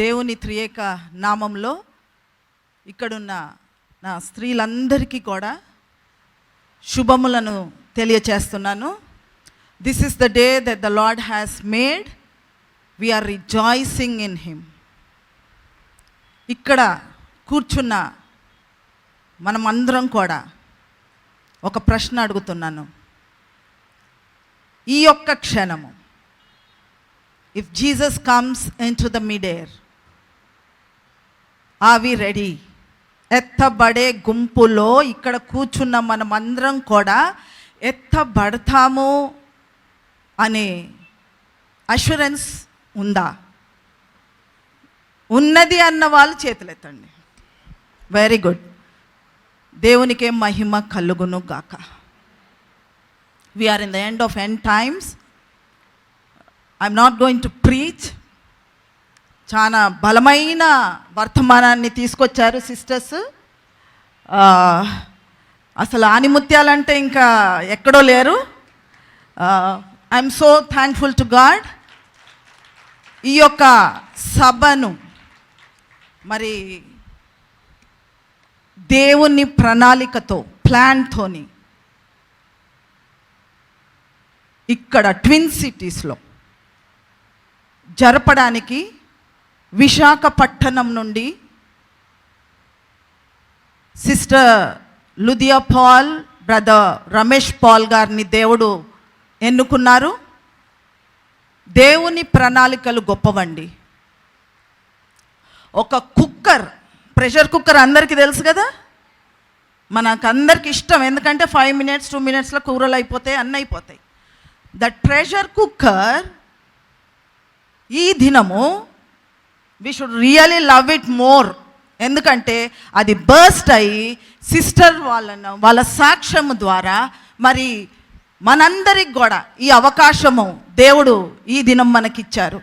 దేవుని త్రియేక నామంలో ఇక్కడున్న నా స్త్రీలందరికీ కూడా శుభములను తెలియచేస్తున్నాను. This is the day that the lord has made we are rejoicing in him ఇక్కడ కూర్చున్న మనమందరం కూడా ఒక ప్రశ్న అడుగుతున్నాను. ఈ యొక్క క్షణము if Jesus comes into the mid are we ready ఎత్తబడే గుంపులో ఇక్కడ కూర్చున్న మనమందరం కూడా ఎత్తబడతాము అనే అష్యూరెన్స్ ఉందా? ఉన్నది అన్న వాళ్ళు చేతులెత్తండి. వెరీ గుడ్ దేవునికే మహిమ కలుగును గాక. We are in the end of end times I'm not going to preach చాలా బలమైన వర్తమానాన్ని తీసుకొచ్చారు సిస్టర్స్. అసలు ఆనిముత్యాలంటే ఇంకా ఎక్కడో లేరు. I'm so thankful to God ఈ యొక్క సభను మరి దేవుని ప్రణాళికతో ప్లాన్తోని ఇక్కడ ట్విన్ సిటీస్లో జరపడానికి విశాఖపట్టణం నుండి sister Lydia Paul brother Ramesh Paul గారిని దేవుడు ఎన్నుకున్నారు. దేవుని ప్రణాళికలు గొప్పవండి. ఒక కుక్కర్ ప్రెషర్ కుక్కర్ అందరికీ తెలుసు కదా? మనకు అందరికి ఇష్టం. ఎందుకంటే ఫైవ్ మినిట్స్ టూ మినిట్స్లో కూరలు అయిపోతాయి అన్నీ అయిపోతాయి. దట్ ప్రెషర్ కుక్కర్ ఈ దినము we should really love it more ఎందుకంటే అది బర్స్ట్ అయ్యి సిస్టర్ వాళ్ళను వాళ్ళ సాక్ష్యము ద్వారా మరి మనందరికి కూడా ఈ అవకాశము దేవుడు ఈ దినం మనకిచ్చారు.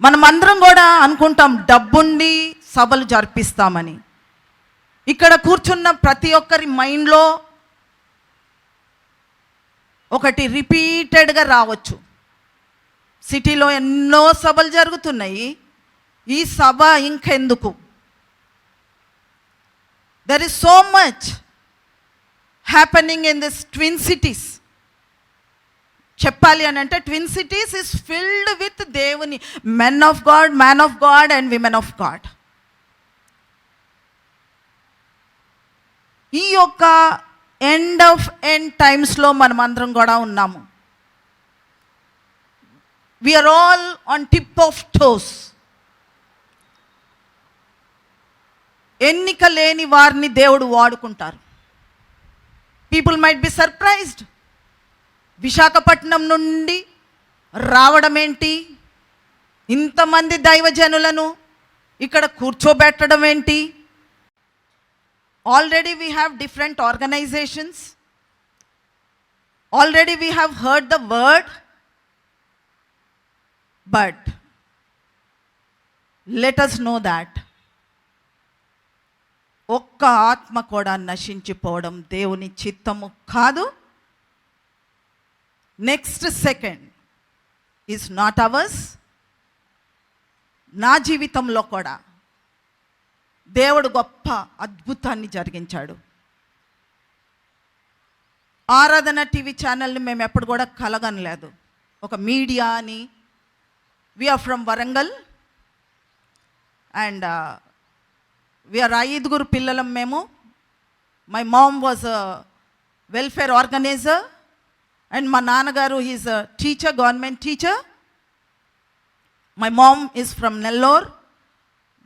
మనమందరం కూడా అనుకుంటాం డబ్బుండి సభలు జరిపిస్తామని. ఇక్కడ కూర్చున్న ప్రతి ఒక్కరి మైండ్లో ఒకటి రిపీటెడ్గా రావచ్చు. సిటీలో ఎన్నో సభలు జరుగుతున్నాయి. ఈ సభ ఇంకెందుకు? There is so much happening in this twin cities చెప్పాలి అని అంటే twin cities is filled with దేవుని. Men of God man of God and women of God ఈ యొక్క ఎండ్ ఆఫ్ ఎండ్ టైమ్స్లో మనం అందరం కూడా ఉన్నాము. We are all on tip of toes ఎన్నిక లేని వారిని దేవుడు వాడుకుంటారు. People might be surprised Visakhapatnam నుండి రావడం ఏంటి ఇంతమంది దైవజనులను ఇక్కడ కూర్చోబెట్టడం ఏంటి already we have different organisations already we have heard the word but let us know that ఒక్క ఆత్మ కూడా నశించిపోవడం దేవుని చిత్తము కాదు. Next second is not ours నా జీవితంలో కూడా దేవుడు గొప్ప అద్భుతాన్ని జరిగించాడు. ఆరాధన టీవీ ఛానల్ని మేము ఎప్పుడు కూడా కలగనలేదు. ఒక మీడియా అని we are from Warangal and we are ఐదుగురు పిల్లలం మేము. My mom was welfare organiser and మా నాన్నగారు is teacher government teacher my mom is from Nellore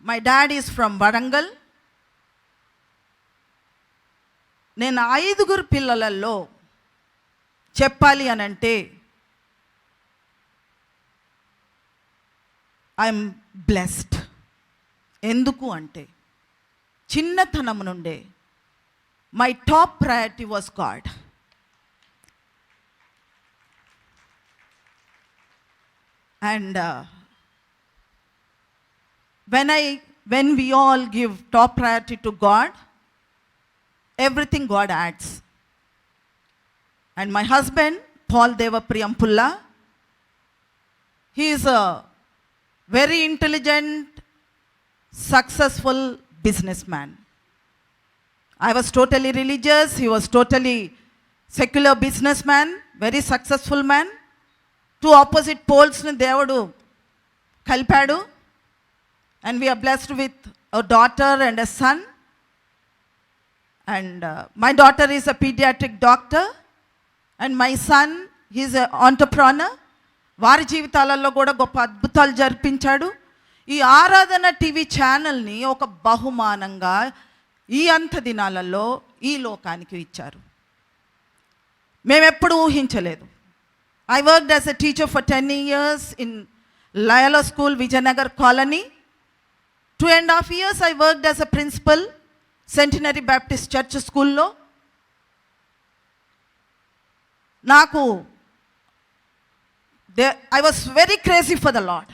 my dad is from Warangal నేను ఐదుగురు పిల్లలలో చెప్పాలి అని ఐఎమ్ బ్లెస్డ్ ఎందుకు అంటే చిన్నతనం నుండే my top priority was God and when i when we all give top priority to god everything god adds and my husband paul deva priyampulla he is a very intelligent, successful businessman. I was totally religious, he was totally secular businessman, very successful man. Two opposite poles ని దేవుడు కలిపాడు and we are blessed with a daughter and a son and my daughter is a pediatric doctor and my son he's a entrepreneur వారి జీవితాలలో కూడా గొప్ప అద్భుతాలు జరిపించాడు. ఈ ఆరాధన టీవీ ఛానల్ని ఒక బహుమానంగా ఈ అంత దినాలలో ఈ లోకానికి ఇచ్చారు. మేమెప్పుడు ఊహించలేదు. I work as a teacher for ten years in Loyola school Vijayanagar colony two and half years I work as a principal centenary Baptist church స్కూల్లో నాకు they I was very crazy for the lord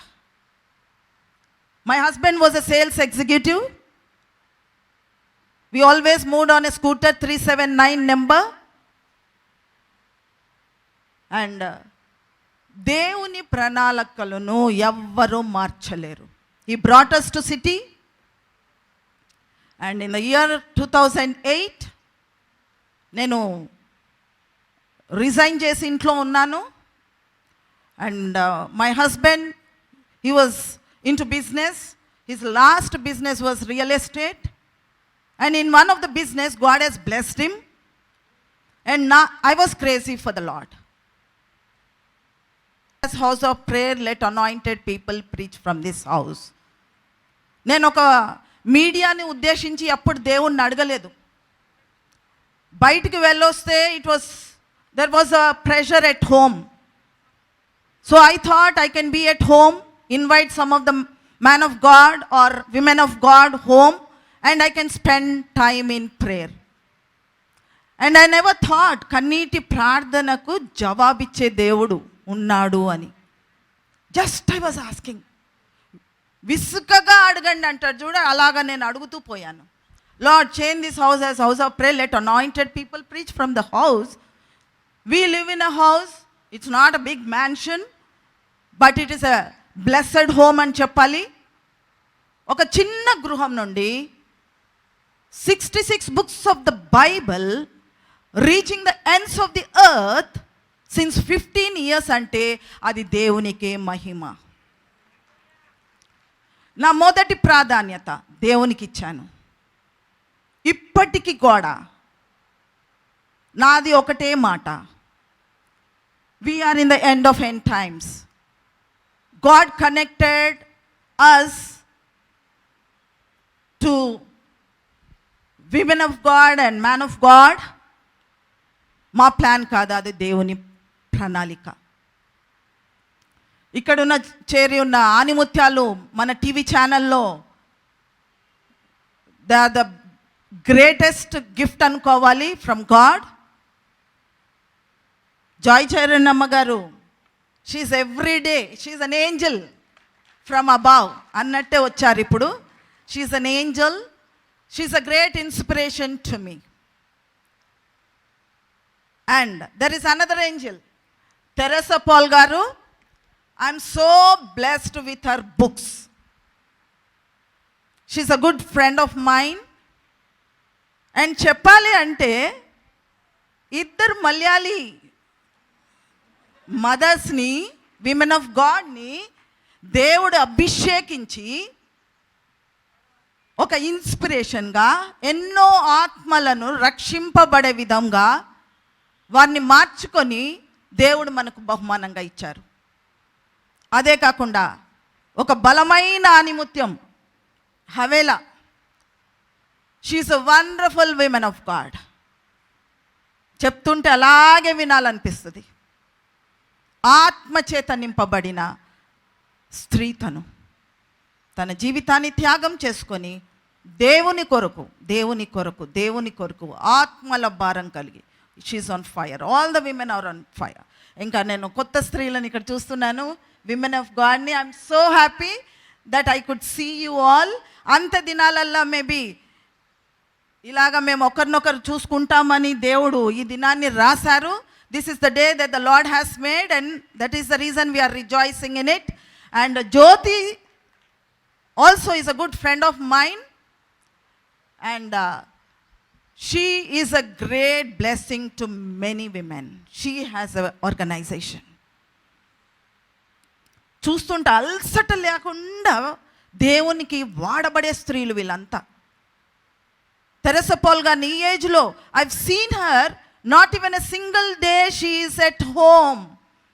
my husband was a sales executive we always moved on a scooter three seven nine number and దేవుని ప్రణాళికలను ఎవ్వరూ మార్చలేరు ఈ brought us to city and in the year two thousand eight నేను resign చేసి ఇంట్లో ఉన్నాను and my husband he was in to business his last business was real estate and in one of the business god has blessed him and నా I was crazy for the lord house of prayer let anointed people preach from this house నేను ఒక మీడియాని ఉద్దేశించి అప్పుడు దేవుణ్ణి అడగలేదు బయటికి వెళ్ళొస్తే it was there was a pressure at home so I thought I can be at home invite some of the man of God or women of God home and I can spend time in prayer and I never thought కన్నీటి ప్రార్థనకు జవాబిచ్చే దేవుడు ఉన్నాడు అని just I was asking విసుకగా అడగండి అంటాడు చూడ అలాగా నేను అడుగుతూ పోయాను lord change this house as house of pray let anointed people preach from the house we live in a house it's not a big mansion but it is a blessed home అని చెప్పాలి. ఒక చిన్న గృహం నుండి sixty six books of the Bible reaching the ends of the earth since fifteen years అంటే అది దేవునికే మహిమ. నా మొదటి ప్రాధాన్యత దేవునికి ఇచ్చాను. ఇప్పటికి కూడా నాది ఒకటే మాట. We are in the end of end times God connected us to women of God and man of God మా ప్లాన్ కాదు అది దేవుని ప్రణాళిక. ఇక్కడున్న చేరి ఉన్న ఆనిముత్యాలు మన టీవీ ఛానల్లో ద ద గ్రేటెస్ట్ గిఫ్ట్ అనుకోవాలి from God Joy Chairannamma garu she's every day she's an angel from above అన్నట్టే వచ్చారు ఇప్పుడు. She's an angel she's a great inspiration to me and there is another angel Teresa Paul garu I'm so blessed with her books she's a good friend of mind and చెప్పాలి అంటే ఇద్దరు మలయాళీ మదర్స్ని women of గాడ్ని దేవుడు అభిషేకించి ఒక ఇన్స్పిరేషన్గా ఎన్నో ఆత్మలను రక్షింపబడే విధంగా వారిని మార్చుకొని దేవుడు మనకు బహుమానంగా ఇచ్చారు. అదే కాకుండా ఒక బలమైన ఆనిముత్యం హవేలా. She's a wonderful women of God చెప్తుంటే అలాగే వినాలనిపిస్తుంది. ఆత్మచేత నింపబడిన స్త్రీ తను తన జీవితాన్ని త్యాగం చేసుకొని దేవుని కొరకు దేవుని కొరకు దేవుని కొరకు ఆత్మల భారం కలిగి. She's on fire all the women are on fire ఇంకా నేను కొత్త స్త్రీలను ఇక్కడ చూస్తున్నాను. Women of గాడ్ని I'm so happy that I could see you all అంత దినాలల్లా మేబీ ఇలాగ మేము ఒకరినొకరు చూసుకుంటామని దేవుడు ఈ దినాన్ని రాశారు. This is the day that the lord has made and that is the reason we are rejoicing in it and Jyothi also is a good friend of mine. And uh, she is a great blessing to many women. She has an organization. చూస్తుంటే అల్సట లేకుండా దేవునికి వాడబడే స్త్రీలు వీళ్ళంతా తెరసపోల్ గారిని ఈ ఏజ్లో I seen her not even a single day she's at home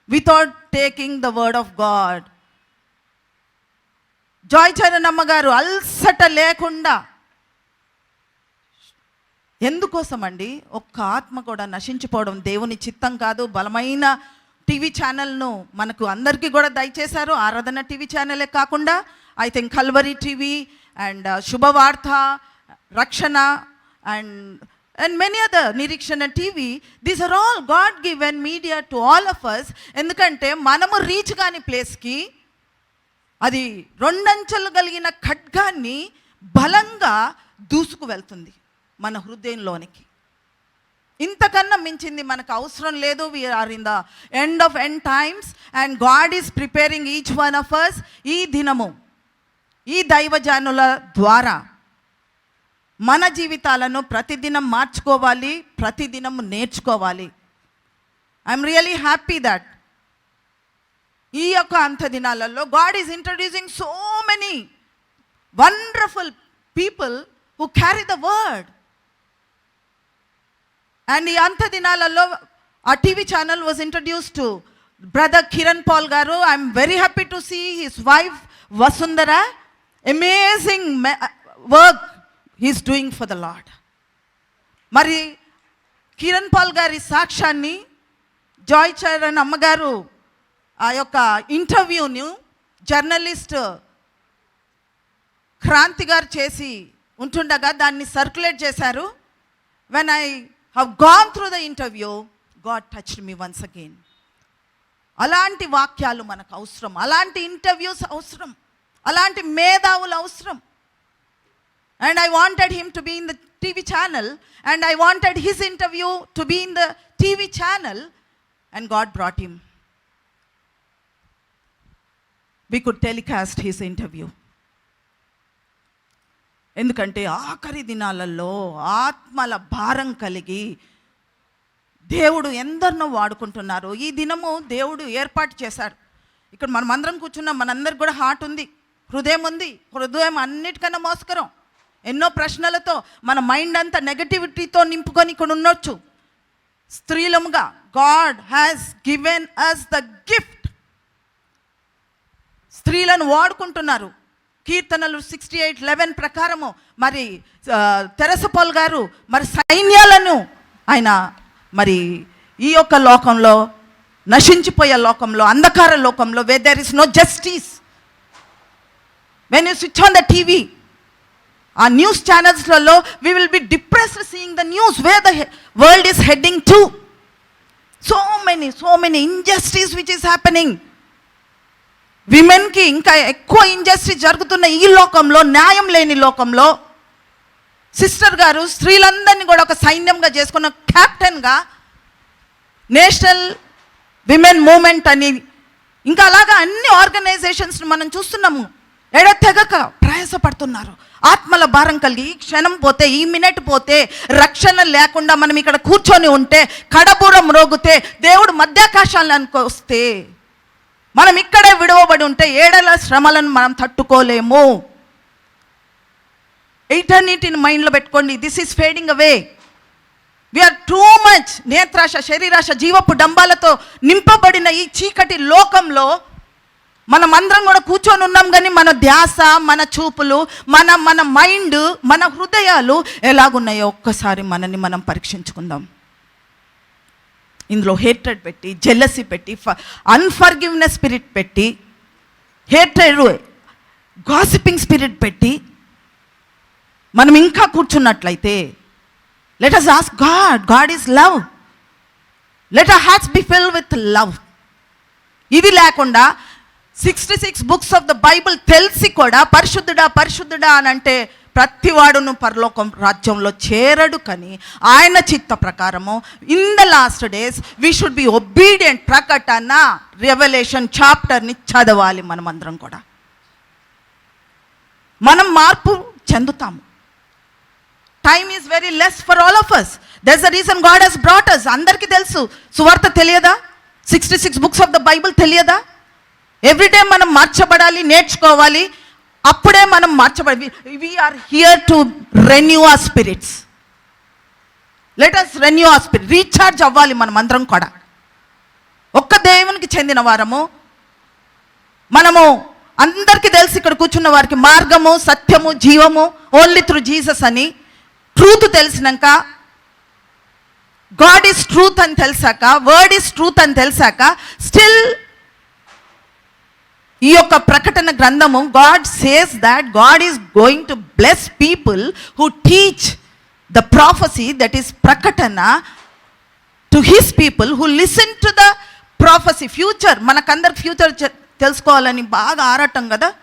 without taking the word of God Joy Charan గారు అల్సట లేకుండా ఎందుకోసం అండి ఒక్క ఆత్మ కూడా నశించిపోవడం దేవుని చిత్తం కాదు. బలమైన టీవీ ఛానల్ను మనకు అందరికీ కూడా దయచేశారు. ఆరాధన టీవీ ఛానలే కాకుండా I think Calvary TV and Subhavartha Rakshana and and many other Nireekshana TV these are all God given media to all of us ఎందుకంటే మనము రీచ్ కాని ప్లేస్కి అది రెండంచెలు కలిగిన ఖడ్గాన్ని బలంగా దూసుకు వెళ్తుంది మన హృదయంలోనికి. ఇంతకన్నా మించింది మనకు అవసరం లేదు we are in the end of end times and God is preparing each one of us ఈ దినము ఈ దైవజనుల ద్వారా. మన జీవితాలను ప్రతిదినం మార్చుకోవాలి ప్రతిదినం నేర్చుకోవాలి. ఐఎమ్ రియలీ హ్యాపీ దట్ ఈ యొక్క అంత దినాలలో God is introducing so many wonderful people who carry the word and ఈ అంత దినాలలో ఆ TV channel was introduce to brother Kiran Paul గారు. I'm very happy to see his wife Vasundhara amazing work he's doing for the Lord మరి Kiran Paul గారి సాక్ష్యాన్ని Joy Charan అమ్మగారు ఆ యొక్క ఇంటర్వ్యూను జర్నలిస్ట్ క్రాంతి గారు చేసి ఉంటుండగా దాన్ని సర్క్యులేట్ చేశారు. When I have gone through the interview God touch me once again అలాంటి వాక్యాలు మనకు అవసరం. అలాంటి ఇంటర్వ్యూస్ అవసరం. అలాంటి మేధావులు అవసరం. And I wanted him to be in the TV channel and I wanted his interview to be in the TV channel and God brought him we could telecast his interview ఎందుకంటే ఆఖరి దినాలలో ఆత్మల భారం కలిగి దేవుడు ఎందరినో వాడుకుంటున్నారు ఈ దినము దేవుడు ఏర్పాటు చేశాడు. ఇక్కడ మనం అందరం కూర్చున్నాం మనందరికి కూడా హార్ట్ ఉంది హృదయం ఉంది హృదయం అన్నిటికన్నా మోసుకరం. ఎన్నో ప్రశ్నలతో మన మైండ్ అంతా నెగటివిటీతో నింపుకొని ఇక్కడ ఉండొచ్చు. స్త్రీలముగా God has given us the gift స్త్రీలను వాడుకుంటున్నారు. కీర్తనలు సిక్స్టీ ఎయిట్ లెవెన్ ప్రకారము మరి ఆ, తెరసపోల్ గారు మరి సైన్యాలను ఆయన మరి ఈ యొక్క లోకంలో నశించిపోయే లోకంలో అంధకార లోకంలో where there is no justice when you switch on the TV ఆ news ఛానల్స్లలో we will be depressed seeing the news way the world is heading to so many so many injustice which is happening విమెన్కి ఇంకా ఎక్కువ injustice జరుగుతున్న ఈ లోకంలో న్యాయం లేని లోకంలో sister గారు స్త్రీలందరినీ కూడా ఒక సైన్యంగా చేసుకున్న క్యాప్టెన్గా నేషనల్ విమెన్ మూమెంట్ అని ఇంకా అలాగా అన్ని ఆర్గనైజేషన్స్ని మనం చూస్తున్నాము. ఎడతెగక ప్రయాసపడుతున్నారు. ఆత్మల భారం కలిగి ఈ క్షణం పోతే ఈ మినిట్ పోతే రక్షణ లేకుండా మనం ఇక్కడ కూర్చొని ఉంటే కడబూరం రోగితే దేవుడు మధ్యాకాశాలను వస్తే మనం ఇక్కడే విడవబడి ఉంటే ఏడల శ్రమలను మనం తట్టుకోలేము. ఎయిటర్నిటీని మైండ్లో పెట్టుకోండి. This is fading away we are too much నేత్రాశ శరీరాశ జీవపు డంబాలతో నింపబడిన ఈ చీకటి లోకంలో మనం అందరం కూడా కూర్చొని ఉన్నాం కానీ మన ధ్యాస మన చూపులు మన మన మైండ్ మన హృదయాలు ఎలాగున్నాయో ఒక్కసారి మనని మనం పరీక్షించుకుందాం. ఇందులో హేట్రెడ్ పెట్టి జెల్లసీ పెట్టి అన్ఫర్గివ్నెస్ స్పిరిట్ పెట్టి హేట్రెడ్ గాసిపింగ్ స్పిరిట్ పెట్టి మనం ఇంకా కూర్చున్నట్లయితే let us ask God God is love let our hearts be fill with love ఇది లేకుండా sixty six books of the Bible తెలిసి కూడా పరిశుద్ధుడా పరిశుద్ధుడా అని అంటే ప్రతివాడును పరలోకం రాజ్యంలో చేరడు కానీ ఆయన చిత్త ప్రకారము in the last days we should be obedient ప్రకటన రెవల్యూషన్ చాప్టర్ని చదవాలి మనమందరం కూడా. మనం మార్పు చెందుతాము. Time is very less for all of us that's the reason God has brought us అందరికీ తెలుసు. సువార్త తెలియదా? Sixty six books of the Bible తెలియదా? ఎవ్రీ టైం మనం మార్చబడాలి నేర్చుకోవాలి. అప్పుడే మనం మార్చబడి we are here to renew our spirits let us renew our spirit recharge అవ్వాలి మనం అందరం కూడా. ఒక్క దేవునికి చెందిన వారము మనము అందరికీ తెలిసి ఇక్కడ కూర్చున్న వారికి మార్గము సత్యము జీవము ఓన్లీ త్రూ జీసస్ అని ట్రూత్ తెలిసినాక గాడ్ ఈస్ ట్రూత్ అని తెలిసాక వర్డ్ ఈస్ ట్రూత్ అని తెలిసాక స్టిల్ ఈ యొక్క ప్రకటన గ్రంథము God says that God is going to bless people who teach the prophecy that is ప్రకటన to his people who listen to the prophecy future మనకందరు future తెలుసుకోవాలని బాగా ఆరాటం కదా?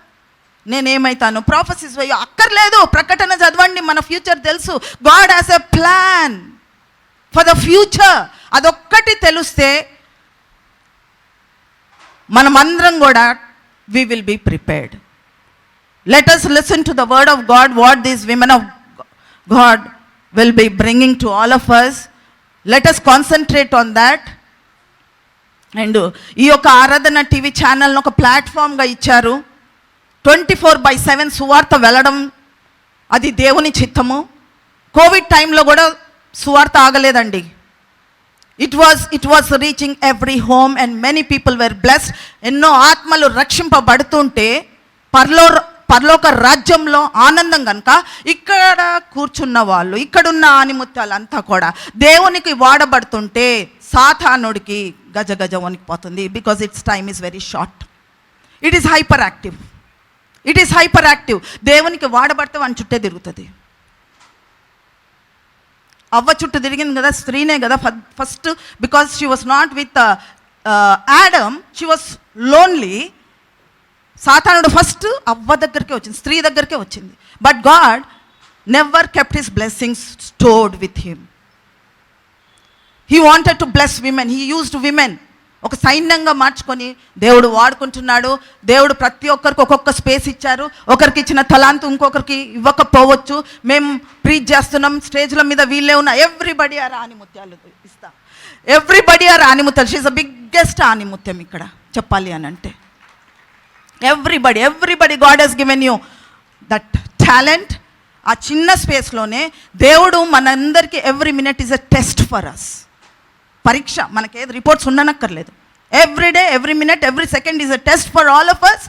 నేనేమైతాను? ప్రాఫసీస్ అక్కర్లేదు. ప్రకటన చదవండి మన ఫ్యూచర్ తెలుసు. God has a plan for the future అదొక్కటి తెలిస్తే మనమందరం కూడా we will be prepared let us listen to the word of God what these women of God will be bringing to all of us let us concentrate on that and ఈ యొక్క ఆరాధన TV ఛానల్ని ఒక ప్లాట్ఫామ్గా ఇచ్చారు. Twenty four by seven సువార్త వెళ్ళడం అది దేవుని చిత్తము. కోవిడ్ టైంలో కూడా సువార్త ఆగలేదండి. It was it was reaching every home and many people were blessed ఎన్నో ఆత్మలు రక్షింపబడుతుంటే పర్లో పరలోక రాజ్యంలో ఆనందం కనుక ఇక్కడ కూర్చున్న వాళ్ళు ఇక్కడున్న ఆనిముత్యాలంతా కూడా దేవునికి వాడబడుతుంటే సాధానుడికి గజ గజ వణికిపోతుంది because it's time is very short it is hyper active it is hyper active దేవునికి వాడబడితే వాని చుట్టే తిరుగుతుంది. అవ్వ చుట్టూ తిరిగింది కదా స్త్రీనే కదా first because she was not with Adam she was lonely సాతానుడు ఫస్ట్ అవ్వ దగ్గరికే వచ్చింది స్త్రీ దగ్గరికే వచ్చింది. But God never kept his blessings stored with him he wanted to bless women he used women ఒక సైన్యంగా మార్చుకొని దేవుడు వాడుకుంటున్నాడు. దేవుడు ప్రతి ఒక్కరికి ఒక్కొక్క స్పేస్ ఇచ్చారు. ఒకరికి ఇచ్చిన తలాంతు ఇంకొకరికి ఇవ్వకపోవచ్చు. మేము ప్రీచ్ చేస్తున్నాం. స్టేజ్ల మీద వీళ్ళే ఉన్న ఎవ్రీబడి ఆర్ ఆనిముత్యాలు ఇస్తా. ఎవ్రీబడి ఆర్ ఆనిముత్యాలు షీఈ్ ద బిగ్గెస్ట్ ఆనిముత్యం ఇక్కడ. చెప్పాలి అని అంటే. Everybody everybody God has given you that talent ఆ చిన్న స్పేస్లోనే దేవుడు మనందరికీ every minute is a test for us పరీక్ష మనకి ఏది reports ఉండనక్కర్లేదు. Every day every minute every second is a test for all of us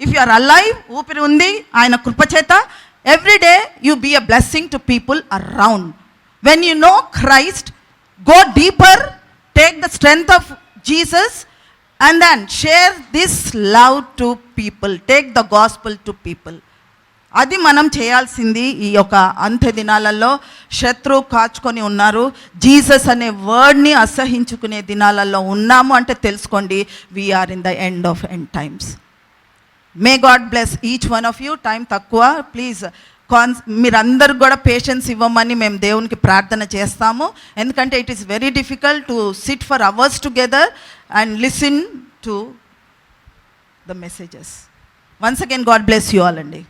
if you are alive ఊపిరి ఉంది ఆయన కృపచేత every day you be a blessing to people around when you know Christ go deeper take the strength of Jesus and then share this love to people take the gospel to people అది మనం చేయాల్సింది ఈ యొక్క అంత్య దినాలలో శత్రువు కాచుకొని ఉన్నారు. జీసస్ అనే వర్డ్ని అసహించుకునే దినాలలో ఉన్నాము అంటే తెలుసుకోండి. We are in the end of end times may God bless each one of you time తక్కువ. ప్లీజ్ కాన్స్ మీరందరూ కూడా పేషెన్స్ ఇవ్వమని మేము దేవునికి ప్రార్థన చేస్తాము. ఎందుకంటే it is very difficult to sit for hours together and listen to the messages once again God bless you all అండి.